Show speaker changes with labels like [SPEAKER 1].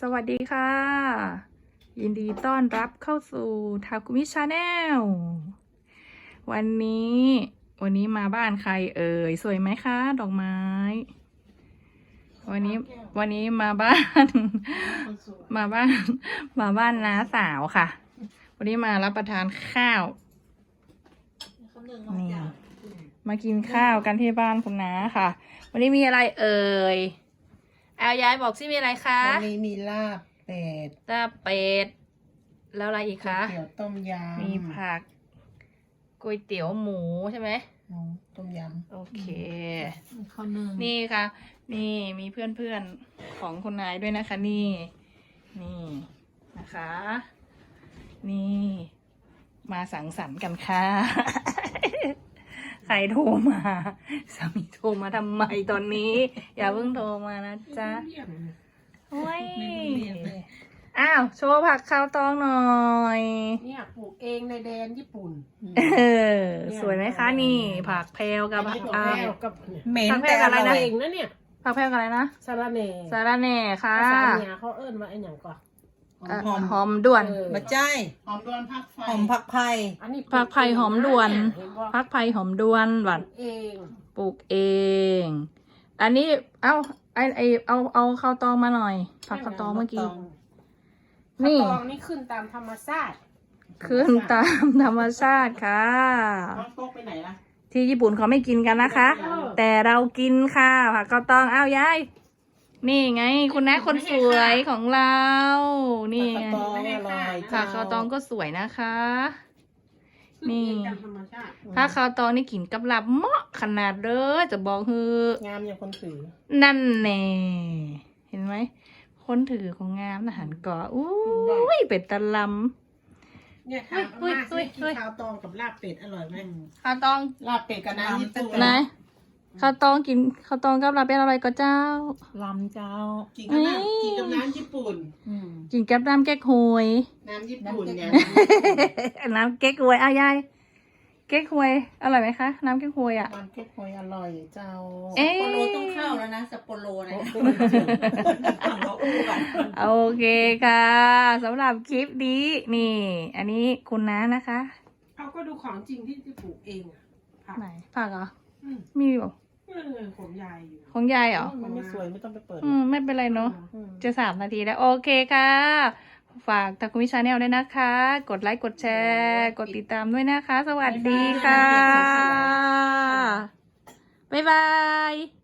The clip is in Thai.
[SPEAKER 1] สวัสดีค่ะ ยินดีต้อนรับเข้าสู่ทาคุมิชาแนลวันนี้ วันนี้มาบ้านใครเอ่ย สวยไหมคะ ดอกไม้ วันนี้วันนี้มาบ้าน มาบ้าน มาบ้านน้าสาวค่ะ วันนี้มารับประทานข้าวนี่มากินข้าวกันที่บ้านคุณน้าค่ะ วันนี้มีอะไรเอ่ย เอายายบอกสิมีอะไรคะ
[SPEAKER 2] วันนี้มีลาบเป็ด
[SPEAKER 1] ลาบเป็ด แล้วอะไรอีกคะ
[SPEAKER 2] ก๋วยเตี๋ยวต้มยำ
[SPEAKER 1] มีผักก๋วยเตี๋ยวหมูใช่ไหม
[SPEAKER 2] หมูต้มย
[SPEAKER 1] โอเคำ
[SPEAKER 2] ข้าวนึ่ง
[SPEAKER 1] นี่ค่ะ นี่มีเพื่อนๆของคุณนายด้วยนะคะ นี่ นี่นะคะ นี่ มาสังสรรค์กันค่ะ ใครโทรมาสามีโทรมาทำไมตอนนี้ อย่าเพิ่งโทรมานะจ๊ะโอ้ยอ้าวโชว์ผักข้าวตองหน่อย
[SPEAKER 3] เนี่ยปลูกเองในแดนญี่ปุ่น
[SPEAKER 1] เออ สวยไหมคะนี่ ผักเพลกับ
[SPEAKER 3] อันนี้ปลูก
[SPEAKER 1] อ่า
[SPEAKER 3] แก้วกับเนี่ย
[SPEAKER 2] เหม็น
[SPEAKER 1] ทำให้
[SPEAKER 2] แต่
[SPEAKER 1] อะไร
[SPEAKER 2] อ
[SPEAKER 1] นะ
[SPEAKER 2] ร่อย
[SPEAKER 3] เองนะเนี่ย
[SPEAKER 1] ผักเพลกับอะไรนะ
[SPEAKER 3] สาระเน่
[SPEAKER 1] สาระแหน่ค่ะ
[SPEAKER 3] ภาษาเหนือเขาเอิ้นว่าไอ้หยังก่อน
[SPEAKER 1] อะหอมด่วน
[SPEAKER 3] เออ
[SPEAKER 2] มาใจ
[SPEAKER 3] หอมดวนผักไฟ
[SPEAKER 2] หอมผักไผ่
[SPEAKER 3] อันนี้
[SPEAKER 1] ผักไผ่หอมด่วน
[SPEAKER 3] เห็นบ่
[SPEAKER 1] พักไผ่หอมด่วนหวาน
[SPEAKER 3] เอง
[SPEAKER 1] ปลูกเอง อันนี้ เอาไอไอเอาเอาข้าวตองมาหน่อย ผักข้าวตองเมื่อกี้ นี่
[SPEAKER 3] ข้าวตองนี่ขึ้นตามธรรมชาติ
[SPEAKER 1] ขึ้นตามธรรมชาติค่ะ
[SPEAKER 3] ต้องโต๊ะไปไหนล่ะ
[SPEAKER 1] ที่ญี่ปุ่นเขาไม่กินกันนะคะ
[SPEAKER 3] เออ
[SPEAKER 1] แต่เรากินค่ะผักข้าวตองอ้าวยาย นี่ไง คุณน้าคนสวยของเรา นี่ไง
[SPEAKER 2] ผักกระตองอร่อย
[SPEAKER 1] ผักข้าวตองก็สวยนะคะ นี่
[SPEAKER 3] ขึ้เองตามธรรมชาติ
[SPEAKER 1] ถ้าข้าวตองนี่กินกับลาบเหมาะขนาดเลยจะบอกคืองา
[SPEAKER 2] มอย่างคนถือ
[SPEAKER 1] นั่นแน่เห็นไหมคนถือของงามนะหันก่ออุ้ยเป็ดตะล
[SPEAKER 3] เนี่ยถาม
[SPEAKER 1] อุ้ย
[SPEAKER 3] อาม่า
[SPEAKER 1] อุ้ย
[SPEAKER 3] สิกิ
[SPEAKER 1] อุ้
[SPEAKER 3] น
[SPEAKER 1] ย
[SPEAKER 3] ข้าวตองกับลาบเป็ดอร่อยไหมำ
[SPEAKER 1] ข้าวตอง
[SPEAKER 3] ลาบเป็ดกับน้ำญี่ปุ่น
[SPEAKER 1] ไหน ข้าวตองกินข้าวตองกับลาบเป็นอะไรก็เจ้า
[SPEAKER 2] ลำเจ้า
[SPEAKER 3] กินกับ
[SPEAKER 1] นี่
[SPEAKER 3] น้ำกินกับน้ำญี่ปุ่น
[SPEAKER 2] อืม
[SPEAKER 1] กินกับน้ำแก๊กฮวย
[SPEAKER 3] น้ำญี่ปุ่นเนี่ย
[SPEAKER 1] น้ำเก๊กฮวยอ้าวยายเก๊กฮวยอร่อยไหมคะ น้ำเก๊กฮวยอะ
[SPEAKER 2] มันเก็บหอยอร่อยเจ้า
[SPEAKER 1] เอ๊ะ
[SPEAKER 4] โปโลต้องเข้าแล้วนะสัปโปโลนะ
[SPEAKER 2] โอ้โห
[SPEAKER 4] ฝั่งเราอู้ก่อน
[SPEAKER 1] โอเคค่ะสำหรับคลิปนี้นี่ อันนี้คุณน้านะคะ
[SPEAKER 3] เขาก็ดูของจริงที่ที่ปลูกเองอะผัก
[SPEAKER 1] ไหนผักเหรอ
[SPEAKER 3] อืม
[SPEAKER 1] มีเห รอ
[SPEAKER 3] เออผมยายอยู่
[SPEAKER 1] ของยายเหรอ
[SPEAKER 2] มันไม่สวยไม่ต้องไปเปิด
[SPEAKER 1] อืม ไม่เป็นไรเนาะ
[SPEAKER 2] อืม
[SPEAKER 1] จะสามนาทีแล้ว โอเคค่ะ ฝากทาคุมิชาแนลด้วยนะคะ กดไลค์ กดแชร์ กดติดตามด้วยนะคะ สวัสดีค่ะ บ๊ายบาย